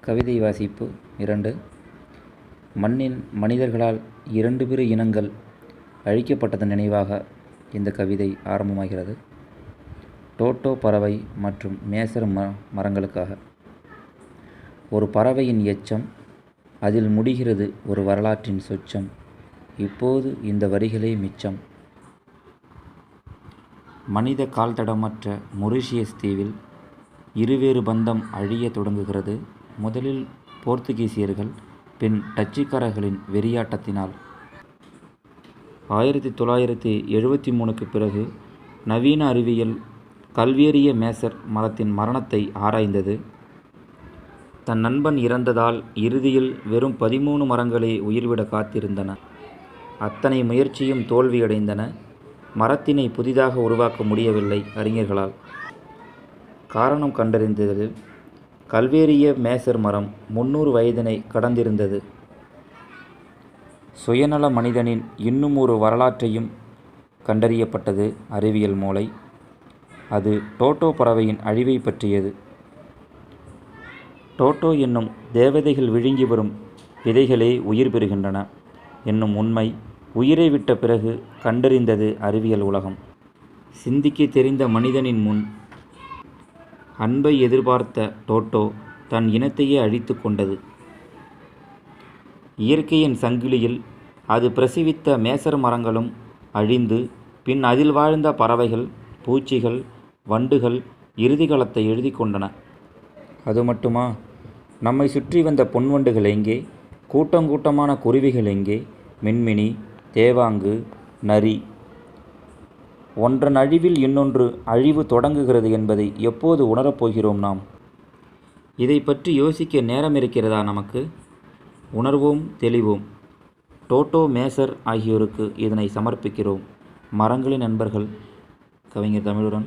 கவிதை வாசிப்பு இரண்டு. மண்ணின் மனிதர்களால் இரண்டு பிற இனங்கள் அழிக்கப்பட்டதன் நினைவாக இந்த கவிதை ஆரம்பமாகிறது. டோட்டோ பறவை மற்றும் மேசர் ம மரங்களுக்காக. ஒரு பறவையின் எச்சம் அதில் முடிகிறது ஒரு வரலாற்றின் சொச்சம். இப்போது இந்த வரிகளே மிச்சம். மனித கால்தடமற்ற மொரிஷியஸ் தீவில் இருவேறு பந்தம் அழியத் தொடங்குகிறது. முதலில் போர்த்துகீசியர்கள் பின் டச்சுக்காரர்களின் வெறியாட்டத்தினால். ஆயிரத்தி தொள்ளாயிரத்தி எழுபத்தி மூணுக்கு பிறகு நவீன அறிவியல் கல்வியறிய மேசர் மரத்தின் மரணத்தை ஆராய்ந்தது. தன் நண்பன் இறந்ததால் இறுதியில் வெறும் பதிமூணு மரங்களே உயிர்விட காத்திருந்தன. அத்தனை முயற்சியும் தோல்வியடைந்தன. மரத்தினை புதிதாக உருவாக்க முடியவில்லை அறிஞர்களால். காரணம் கண்டறிந்ததில் கல்வேரிய மேசர் மரம் முன்னூறு வயதினை கடந்திருந்தது. சுயநல மனிதனின் இன்னும் ஒரு வரலாற்றையும் கண்டறியப்பட்டது அறிவியல் மூளை. அது டோட்டோ பறவையின் அழிவை பற்றியது. டோட்டோ என்னும் தேவதைகள் விழுங்கி வரும் விதைகளே உயிர் பெறுகின்றன என்னும் உண்மை உயிரை விட்ட பிறகு கண்டறிந்தது அறிவியல் உலகம். சிந்திக்க தெரிந்த மனிதனின் முன் அன்பை எதிர்பார்த்த டோட்டோ தன் இனத்தையே அழித்து கொண்டது. இயற்கையின் சங்கிலியில் அது பிரசவித்த மேசர் மரங்களும் அழிந்து பின் அதில் வாழ்ந்த பறவைகள் பூச்சிகள் வண்டுகள் இறுதிகாலத்தை எழுதி கொண்டன. அது மட்டுமா? நம்மை சுற்றி வந்த பொன்வண்டுகள் எங்கே? கூட்டங்கூட்டமான குருவிகள் எங்கே? மின்மினி தேவாங்கு நரி ஒன்றன் அழிவில் இன்னொன்று அழிவு தொடங்குகிறது என்பதை எப்போது உணரப்போகிறோம் நாம்? இதை பற்றி யோசிக்க நேரம் இருக்கிறதா நமக்கு? உணர்வோம் தெளிவோம். டோட்டோ மேசர் ஆகியோருக்கு இதனை சமர்ப்பிக்கிறோம். மரங்களின் நண்பர்கள் கவிஞர் தமிழுடன்